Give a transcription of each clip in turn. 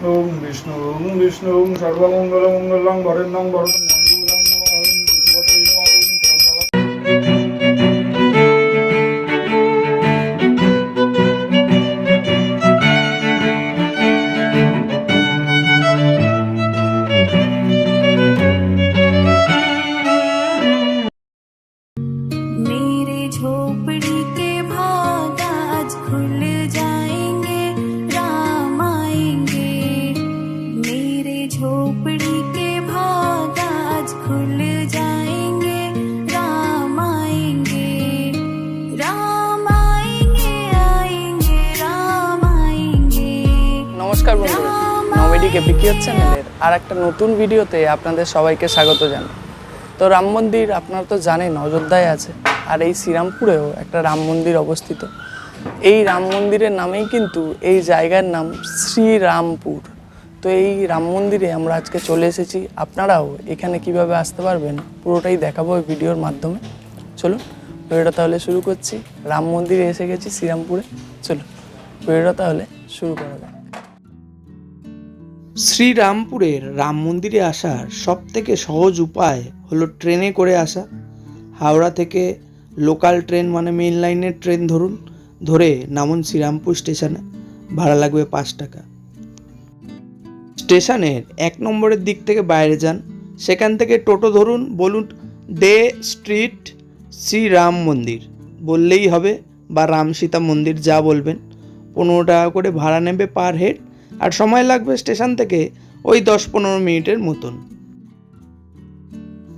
ওম বিষ্ণু ওম বিষ্ণু ওম সর্বমঙ্গল মঙ্গলং কেপিকিও চ্যানেলের আর একটা নতুন ভিডিওতে আপনাদের সবাইকে স্বাগত জানাই। তো রাম মন্দির আপনারা তো জানেন, অযোধ্যায় আছে। আর এই শ্রীরামপুরেও একটা রাম মন্দির অবস্থিত। এই রাম মন্দিরের নামেই কিন্তু এই জায়গার নাম শ্রীরামপুর। তো এই রাম মন্দিরে আমরা আজকে চলে এসেছি। আপনারাও এখানে কীভাবে আসতে পারবেন পুরোটাই দেখাবো এই ভিডিওর মাধ্যমে। চলুন, ভিডিওটা তাহলে শুরু করছি। রাম মন্দিরে এসে গেছি শ্রীরামপুরে। চলুন, ভিডিওটা তাহলে শুরু করা যাক। শ্রীরামপুরের রাম মন্দিরে আসার সব থেকে সহজ উপায় হলো ট্রেনে করে আসা। হাওড়া থেকে লোকাল ট্রেন মানে মেন লাইনের ট্রেন ধরুন, ধরে নামুন শ্রীরামপুর স্টেশনে ভাড়া লাগবে পাঁচ টাকা। স্টেশনের এক নম্বরের দিক থেকে বাইরে যান। সেখান থেকে টোটো ধরুন, বলুন, দে স্ট্রিট শ্রীরাম মন্দির। বললেই হবে, বা রাম সীতা মন্দির যা বলবেন। পনেরো টাকা করে ভাড়া নেবে পার হেড। আর সময় লাগবে স্টেশন থেকে ওই দশ পনেরো মিনিটের মতন।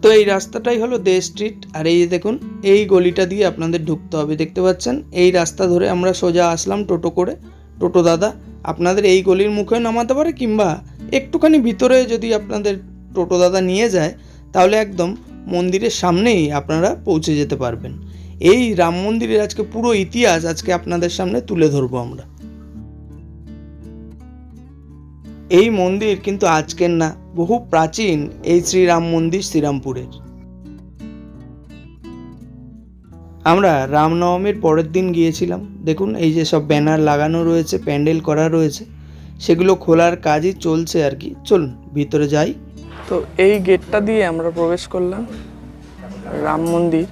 তো এই রাস্তাটাই হলো দে স্ট্রিট আর এই দেখুন, এই গলিটা দিয়ে আপনাদের ঢুকতে হবে, দেখতে পাচ্ছেন? এই রাস্তা ধরে আমরা সোজা আসলাম টোটো করে, টোটো দাদা। আপনাদের এই গলির মুখে নামাতে পারে কিংবা একটুখানি ভিতরে যদি আপনাদের টোটো দাদা নিয়ে যায়, তাহলে একদম মন্দিরের সামনেই আপনারা পৌঁছে যেতে পারবেন। এই রাম মন্দিরের আজকে পুরো ইতিহাস আজকে আপনাদের সামনে তুলে ধরবো আমরা। এই মন্দির কিন্তু আজকের না, বহু প্রাচীন এই শ্রীরাম মন্দির শ্রীরামপুরের। আমরা রামনবমীর পরের দিন গিয়েছিলাম, দেখুন এই যে সব ব্যানার লাগানো রয়েছে, প্যান্ডেল করা রয়েছে, সেগুলো খোলার কাজই চলছে আর কি। চলুন, ভিতরে যাই। তো এই গেটটা দিয়ে আমরা প্রবেশ করলাম রাম মন্দির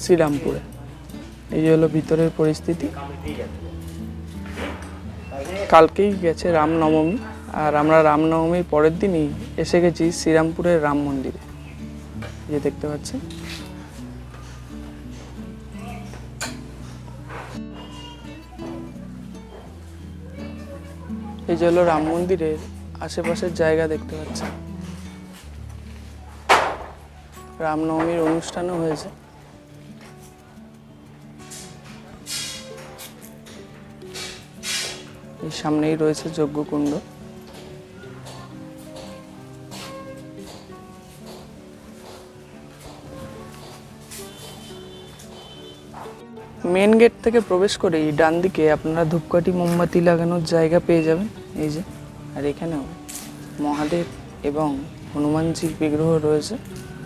শ্রীরামপুরে। এই যে হলো ভিতরের পরিস্থিতি। কালকেই গেছে রামনবমী। আর আমরা রামনবমীর পরের দিনই এসে গেছি শ্রীরামপুরের রাম মন্দিরে। যে দেখতে পাচ্ছেন। এই যে হলো রাম মন্দিরের আশেপাশের জায়গা দেখতে পাচ্ছেন। রামনবমীর অনুষ্ঠানও হয়েছে। সামনেই রয়েছে যজ্ঞকুণ্ড। মেন গেট থেকে প্রবেশ করেই ডান দিকে আপনারা ধূপকাঠি, মোমবাতি লাগানোর জায়গা পেয়ে যাবেন। এই যে, আর এখানেও মহাদেব এবং হনুমানজির বিগ্রহ রয়েছে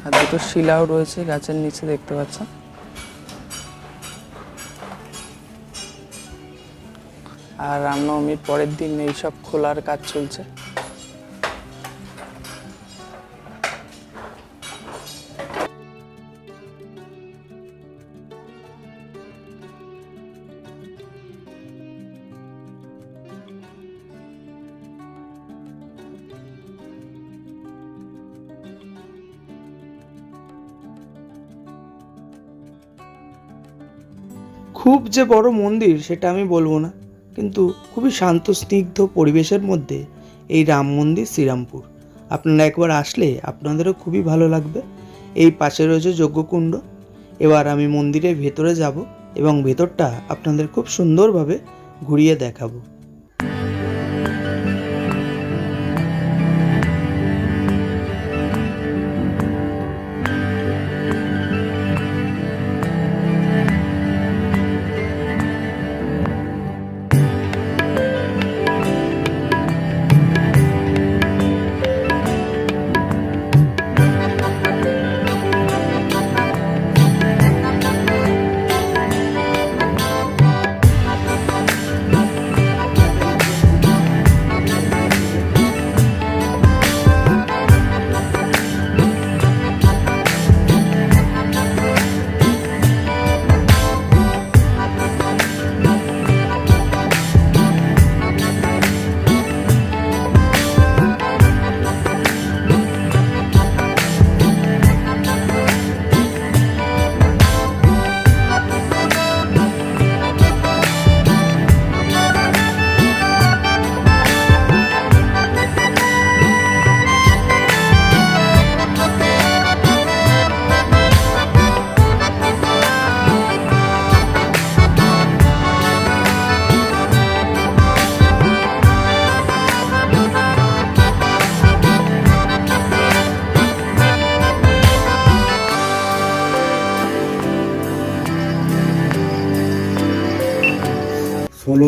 আর দুটো শিলাও রয়েছে গাছের নিচে দেখতে পাচ্ছেন। আর রামনবমীর পরের দিন এইসব খোলার কাজ চলছে। যে বড় মন্দির সেটা আমি বলব না, কিন্তু খুবই শান্ত, স্নিগ্ধ পরিবেশের মধ্যে এই রাম মন্দির শ্রীরামপুর। আপনারা একবার আসলে আপনাদেরও খুবই ভালো লাগবে। এই পাশে রয়েছে যজ্ঞকুণ্ড। এবার আমি মন্দিরের ভেতরে যাব এবং ভেতরটা আপনাদের খুব সুন্দরভাবে ঘুরিয়ে দেখাবো।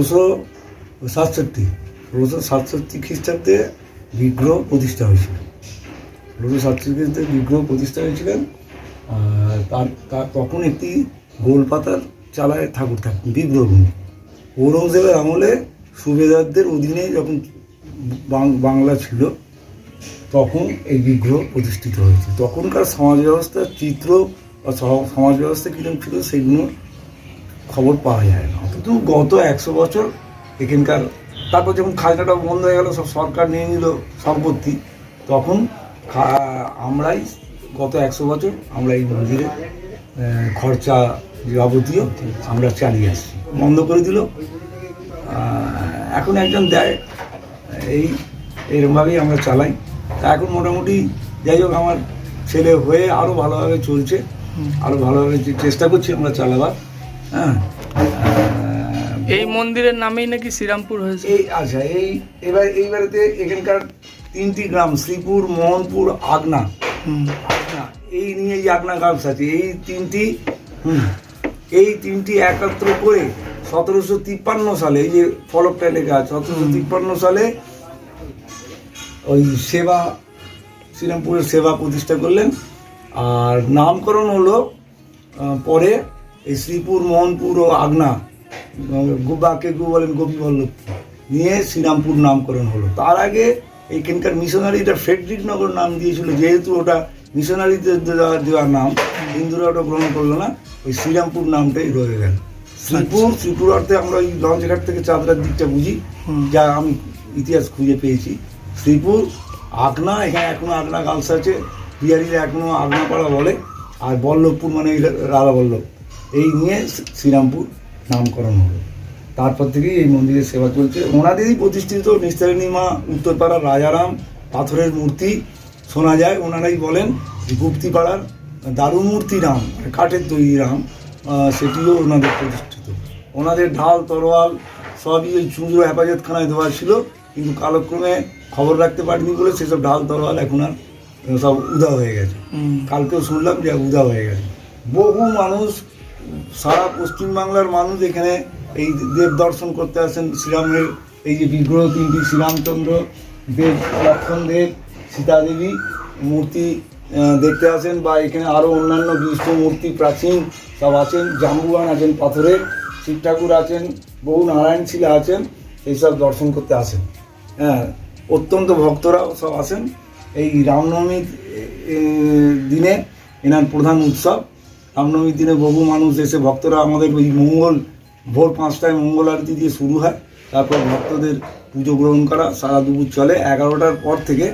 ষোলোশো সাতষট্টি ষোলোশো সাতষট্টি খ্রিস্টাব্দে বিগ্রহ প্রতিষ্ঠা হয়েছিল। ষোলোশো সাতষট্টি খ্রিস্টাব্দে বিগ্রহ প্রতিষ্ঠা হয়েছিলেন তার তার তখন একটি গোলপাতার চালায় ঠাকুর থাকতেন বিগ্রহগুলি ঔরঙ্গজেবের আমলে সুবেদারদের অধীনে যখন বাংলা ছিল, তখন এই বিগ্রহ প্রতিষ্ঠিত হয়েছে। তখনকার সমাজ ব্যবস্থার চিত্র বা সমাজ ব্যবস্থা কীরকম ছিল, সেগুলো খবর পাওয়া যায় না। অথচ গত একশো বছর এখানকার, তারপর যখন খাজনাটা বন্ধ হয়ে গেল, সব সরকার নিয়ে নিল সম্পত্তি, তখন আমরাই গত একশো বছর আমরা এই মন্দিরে খরচা যাবতীয় আমরা চালিয়ে আসছি। বন্ধ করে দিল। এখন একজন দেয়, এই এরকমভাবেই আমরা চালাই। তা এখন মোটামুটি যাই হোক, আমার ছেলে হয়ে আরও ভালোভাবে চলছে। আরও ভালোভাবে চেষ্টা করছি আমরা চালাবার। হ্যাঁ এই মন্দিরের নামেই নাকি শ্রীরামপুর হয়েছে। এই আচ্ছা এই এবার এইবারেতে এখানকার তিনটি গ্রাম শ্রীপুর মোহনপুর আগনা। এই নিয়ে যে আগনা গার্লস আছে। এই তিনটি এই তিনটি একত্র করে সতেরোশো তিপ্পান্ন সালে এই যে ফলকটা লেখা আছে সতেরোশো তিপ্পান্ন সালে ওই সেবা শ্রীরামপুরের সেবা প্রতিষ্ঠা করলেন। আর নামকরণ হলো পরে এই শ্রীপুর মোহনপুর ও আগনা গোবাকে গু বলেন গোপী বল্লভ নিয়ে শ্রীরামপুর নামকরণ হলো। তার আগে এইখানকার মিশনারিটা ফ্রেডরিক নগর নাম দিয়েছিল যেহেতু ওটা মিশনারিদের দেওয়ার নাম হিন্দুরা ওটা গ্রহণ করল না ওই শ্রীরামপুর নামটাই রয়ে গেল। শ্রীপুর শ্রীপুর অর্থে আমরা ওই লঞ্চঘাট থেকে চাঁদরার দিকটা বুঝি যা আমি ইতিহাস খুঁজে পেয়েছি। শ্রীপুর আগনা এখানে এখনও আগনা গার্লস আছে বিহারিরা এখনও আগনাপাড়া বলে আর বল্লভপুর মানে এই রাধা বল্লভ এই নিয়ে শ্রীরামপুর নামকরণ হলো। তারপর থেকেই এই মন্দিরের সেবা চলছে। ওনাদেরই প্রতিষ্ঠিত নিস্তারিণী মা উত্তরপাড়ার রাজারাম পাথরের মূর্তি শোনা যায়। ওনারাই বলেন গুপ্তিপাড়ার দারু মূর্তি রাম মানে কাঠের তৈরি রাম সেটিও ওনাদের প্রতিষ্ঠিত। ওনাদের ঢাল তরোয়াল সবই ওই চুঁচুড়ো হেফাজতখানায় দেওয়া ছিল। কিন্তু কালক্রমে খবর রাখতে পারিনি বলে সেসব ঢাল তরোয়াল এখন আর সব উদা হয়ে গেছে। কালকেও শুনলাম যে উদা হয়ে গেছে। বহু মানুষ সারা পশ্চিমবাংলার মানুষ এখানে এই দেব দর্শন করতে আসেন। শ্রীরামের এই যে বিগ্রহ তিনটি, শ্রীরামচন্দ্র, দেব, লক্ষণ দেব সীতাদেবী মূর্তি দেখতে আসেন বা এখানে আরও অন্যান্য বিষ্ণু মূর্তি প্রাচীন সব আছেন। জাম্বুয়ান আছেন পাথরের, শিব ঠাকুর আছেন, বহু নারায়ণ শিলা আছেন এইসব দর্শন করতে আসেন। হ্যাঁ অত্যন্ত ভক্তরাও সব আসেন এই রামনবমীর দিনে এনার প্রধান উৎসব। রামনবমীর দিনে বহু মানুষ এসে ভক্তরা আমাদের ওই মঙ্গল, ভোর পাঁচটায় মঙ্গল আরতি দিয়ে শুরু হয়। তারপর ভক্তদের পুজো গ্রহণ করা সারা দুপুর চলে। এগারোটার পর থেকে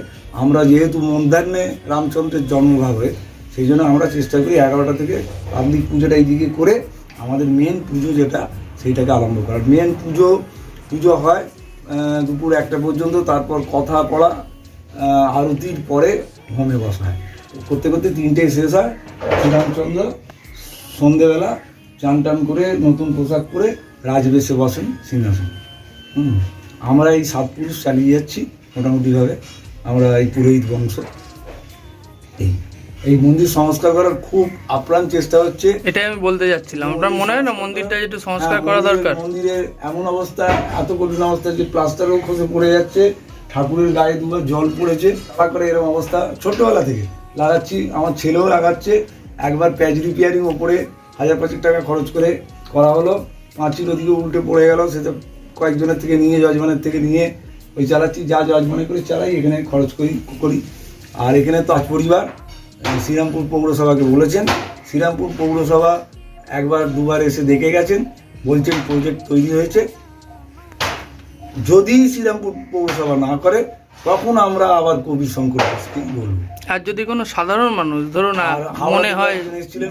আমরা যেহেতু মধ্যাহ্নে রামচন্দ্রের জন্মভাবে সেই জন্য আমরা চেষ্টা করি এগারোটা থেকে পাবলিক পুজোটা এইদিকে করে আমাদের মেন পুজো যেটা, সেইটাকে আরম্ভ করার। মেন পুজো পুজো হয় দুপুর একটা পর্যন্ত, তারপর কথা পড়া আরতির পরে হোমে বসা হয়। করতে করতে তিনটেই শেষ হয়। শ্রীরামচন্দ্র সন্ধেবেলা চান টান করে নতুন পোশাক পরে রাজবেশে বসেন সিংহাসন। হুম আমরা এই সাত পুরুষ চালিয়ে যাচ্ছি মোটামুটিভাবে। আমরা এই পুরোহিত বংশ। এই এই মন্দির সংস্কার করার খুব আপ্রাণ চেষ্টা হচ্ছে। এটাই আমি বলতে যাচ্ছিলাম। আপনার মনে হয় না মন্দিরটা একটু সংস্কার হ্যাঁ, করা দরকার? মন্দিরের এমন অবস্থা এত কঠিন অবস্থা যে প্লাস্টারও খসে পড়ে যাচ্ছে ঠাকুরের গায়ে দুবার জল পড়েছে। তারপর করে এরকম অবস্থা ছোটবেলা থেকে। লাগাচ্ছি আমার ছেলেও লাগাচ্ছে। একবার প্যাচ রিপেয়ারিং ওপরে হাজার পাঁচেক টাকা খরচ করে করা হলো। পাঁচিল ওদিকে উল্টে পড়ে গেল সেটা কয়েকজনের থেকে নিয়ে, যজমানের থেকে নিয়ে ওই চালাচ্ছি, যা যজমানে করে চালাই, এখানে খরচ করি করি। আর এখানে তো আজ পরিবার শ্রীরামপুর পৌরসভাকে বলেছেন। শ্রীরামপুর পৌরসভা একবার, দুবার এসে দেখে গেছেন, বলছেন প্রজেক্ট তৈরি হয়েছে। যদি শ্রীরামপুর পৌরসভা না করে তখন আমরা আবার কবি শঙ্কর দাসকেই বলব। আর যদি কোনো সাধারণ মানুষ ধরুন না মনে হয়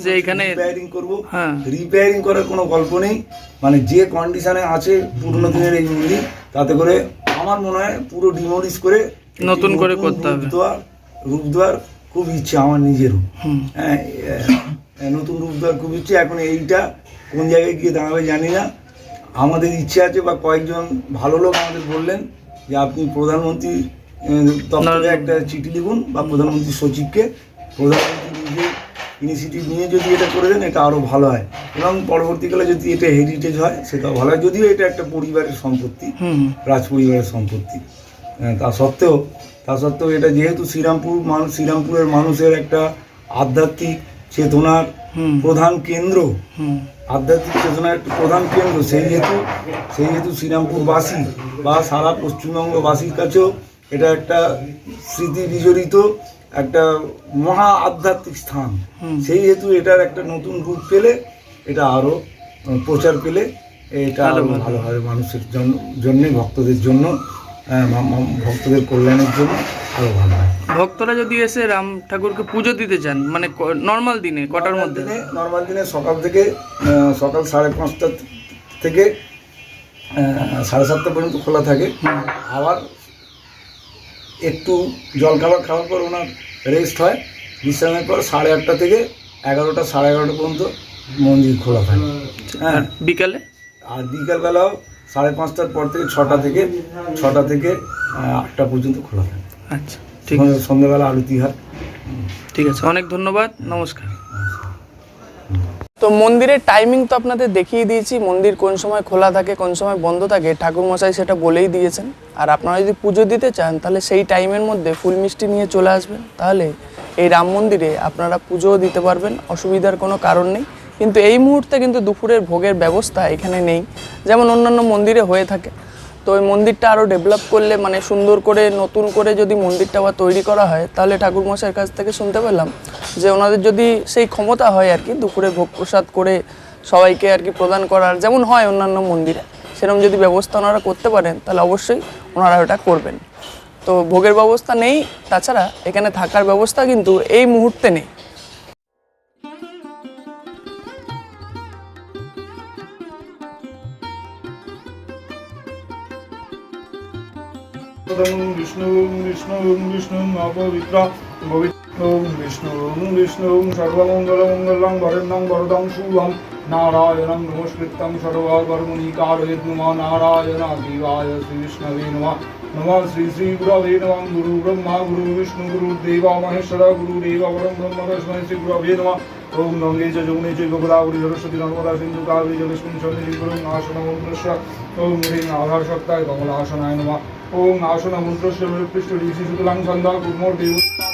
যে এখানে রিপেয়ারিং করব। হ্যাঁ। রিপেয়ারিং করার কোনো গল্প নেই। মানে যে কন্ডিশনে আছে পুরনো দিনের এই মন্দির তাতে করে আমার মনে হয় পুরো ডিমোলিশ করে নতুন করে করতে হবে। দেওয়ার রূপ দেওয়ার খুব ইচ্ছে আমার নিজেরও। হ্যাঁ নতুন রূপ দেওয়ার খুব ইচ্ছে এখন এইটা কোন জায়গায় গিয়ে দাঁড়াবে জানি না। আমাদের ইচ্ছে আছে বা কয়েকজন ভালো লোক আমাদের বললেন যে আপনি প্রধানমন্ত্রী দপ্তরে একটা চিঠি লিখুন বা প্রধানমন্ত্রী সচিবকে। প্রধানমন্ত্রী নিজে ইনিশিয়েটিভ নিয়ে যদি এটা করে দেন এটা আরও ভালো হয়। এবং পরবর্তীকালে যদি এটা হেরিটেজ হয় সেটাও ভালো হয়। যদিও এটা একটা পরিবারের সম্পত্তি রাজ পরিবারের সম্পত্তি। হ্যাঁ, তা সত্ত্বেও তা সত্ত্বেও এটা যেহেতু শ্রীরামপুর মানুষ শ্রীরামপুরের মানুষের একটা আধ্যাত্মিক চেতনার প্রধান কেন্দ্র আধ্যাত্মিক চেতনার একটা প্রধান কেন্দ্র সেই হেতু সেই হেতু শ্রীরামপুরবাসী বা সারা পশ্চিমবঙ্গবাসীর কাছেও এটা একটা স্মৃতি বিজড়িত একটা মহা আধ্যাত্মিক স্থান। সেই হেতু এটার একটা নতুন রূপ পেলে এটা আরও প্রচার পেলে এটা আরও ভালোভাবে মানুষের জন্য জন্যে ভক্তদের জন্য ভক্তদের কল্যাণের জন্য। আরও ভালো হয়। ভক্তরা যদি এসে রাম ঠাকুরকে পুজো দিতে চান মানে নর্মাল দিনে কটার মধ্যে? নর্মাল দিনে সকাল থেকে সকাল সাড়ে পাঁচটা থেকে সাড়ে সাতটা পর্যন্ত খোলা থাকে। আবার একটু জলখাবার খাওয়ার পর ওনার রেস্ট হয়। বিশ্রামের পর সাড়ে আটটা থেকে এগারোটা সাড়ে এগারোটা পর্যন্ত মন্দির খোলা থাকে। হ্যাঁ। বিকালে? আর বিকালবেলাও সাড়ে পাঁচটার পর থেকে ছটা থেকে ছটা থেকে আটটা পর্যন্ত খোলা থাকে। আচ্ছা ঠিক সন্ধ্যে- সন্ধ্যাবেলা আরতি হয় ঠিক আছে অনেক ধন্যবাদ নমস্কার। তো মন্দিরের টাইমিং তো আপনাদের দেখিয়ে দিয়েছি মন্দির কোন সময় খোলা থাকে কোন সময় বন্ধ থাকে ঠাকুর মশাই সেটা বলেই দিয়েছেন। আর আপনারা যদি পুজো দিতে চান তাহলে সেই টাইমের মধ্যে ফুল মিষ্টি নিয়ে চলে আসবেন। তাহলে এই রাম মন্দিরে আপনারা পুজোও দিতে পারবেন অসুবিধার কোনো কারণ নেই। কিন্তু এই মুহূর্তে কিন্তু দুপুরের ভোগের ব্যবস্থা এখানে নেই। যেমন অন্যান্য মন্দিরে হয়ে থাকে। তো ওই মন্দিরটা আরও ডেভেলপ করলে মানে সুন্দর করে, নতুন করে যদি মন্দিরটা আবার তৈরি করা হয়, তাহলে ঠাকুরমশাইয়ের কাছ থেকে শুনতে পেলাম যে ওনাদের যদি সেই ক্ষমতা হয় আর কি, দুপুরে ভোগ প্রসাদ করে সবাইকে আর কি প্রদান করার, যেমন হয় অন্যান্য মন্দিরে সেরকম যদি ব্যবস্থা ওনারা করতে পারেন, তাহলে অবশ্যই ওনারা ওটা করবেন। তো ভোগের ব্যবস্থা নেই, তাছাড়া এখানে থাকার ব্যবস্থা কিন্তু এই মুহূর্তে নেই। তং বিষ্ণু বিষ্ণু বিষ্ণু অপবিত্র পবিত্র বিষ্ণু বিষ্ণু সর্বমঙ্গলমঙ্গলং ভরেন্নং ভরদং শুভম নারায়ণং নমস্কৃত্যং সর্বর্মণি কারয়েত নম নারায়ণাদিবায় শ্রীবিষ্ণবে নমঃ নমঃ শ্রী শ্রী গুরবে নমঃ গুরু ব্রহ্মা গুরু বিষ্ণু গুরু দেব মহেশ্বর গুরু দেব পরম ব্রহ্ম তস্মৈ শ্রী গুরবে নমঃ ওম গঙ্গে চ যমুনে চৈব গোদাবরী সরস্বতী নর্মদা সিন্ধু কাবেরী জলেস্মিন সন্নিধি গুরুং আসনম ওম হ্রিং আধার সত্তায় কমলাসনায় নমঃ ওং আসনা মন্ত্র সুতরাং সন্ধ্যা কুমোর দেবতা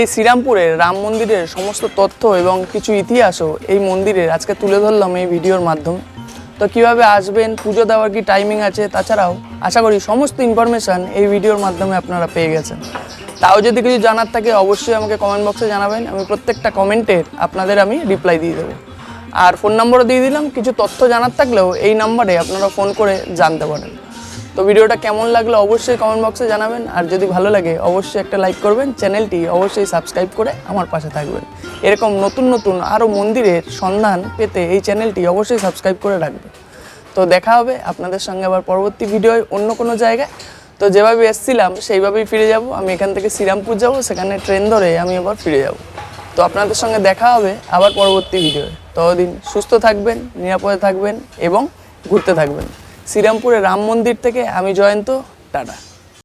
এই শ্রীরামপুরের রাম মন্দিরের সমস্ত তথ্য এবং কিছু ইতিহাসও এই মন্দিরের আজকে তুলে ধরলাম এই ভিডিওর মাধ্যমে। তো কীভাবে আসবেন, পুজো দেওয়ার কি টাইমিং আছে, তাছাড়াও আশা করি সমস্ত ইনফরমেশান এই ভিডিওর মাধ্যমে আপনারা পেয়ে গেছেন। তাও যদি কিছু জানার থাকে, অবশ্যই আমাকে কমেন্ট বক্সে জানাবেন, আমি প্রত্যেকটা কমেন্টের আপনাদের আমি রিপ্লাই দিয়ে দেবো। আর ফোন নম্বরও দিয়ে দিলাম, কিছু তথ্য জানার থাকলেও এই নাম্বারে আপনারা ফোন করে জানতে পারেন। তো ভিডিওটা কেমন লাগল অবশ্যই কমেন্ট বক্সে জানাবেন। আর যদি ভালো লাগে, অবশ্যই একটা লাইক করবেন। চ্যানেলটি অবশ্যই সাবস্ক্রাইব করে আমার পাশে থাকবেন। এরকম নতুন নতুন আরও মন্দিরের সন্ধান পেতে এই চ্যানেলটি অবশ্যই সাবস্ক্রাইব করে রাখবেন। তো দেখা হবে আপনাদের সঙ্গে আবার পরবর্তী ভিডিওয় অন্য কোনো জায়গায়। তো যেভাবে এসছিলাম, সেইভাবেই ফিরে যাব। আমি এখান থেকে শ্রীরামপুর যাব, সেখানে ট্রেন ধরে আমি আবার ফিরে যাব। তো আপনাদের সঙ্গে দেখা হবে আবার পরবর্তী ভিডিওয়ে ততদিন সুস্থ থাকবেন, নিরাপদে থাকবেন এবং ঘুরতে থাকবেন। শ্রীরামপুরে রাম মন্দির থেকে আমি জয়ন্ত টাটা।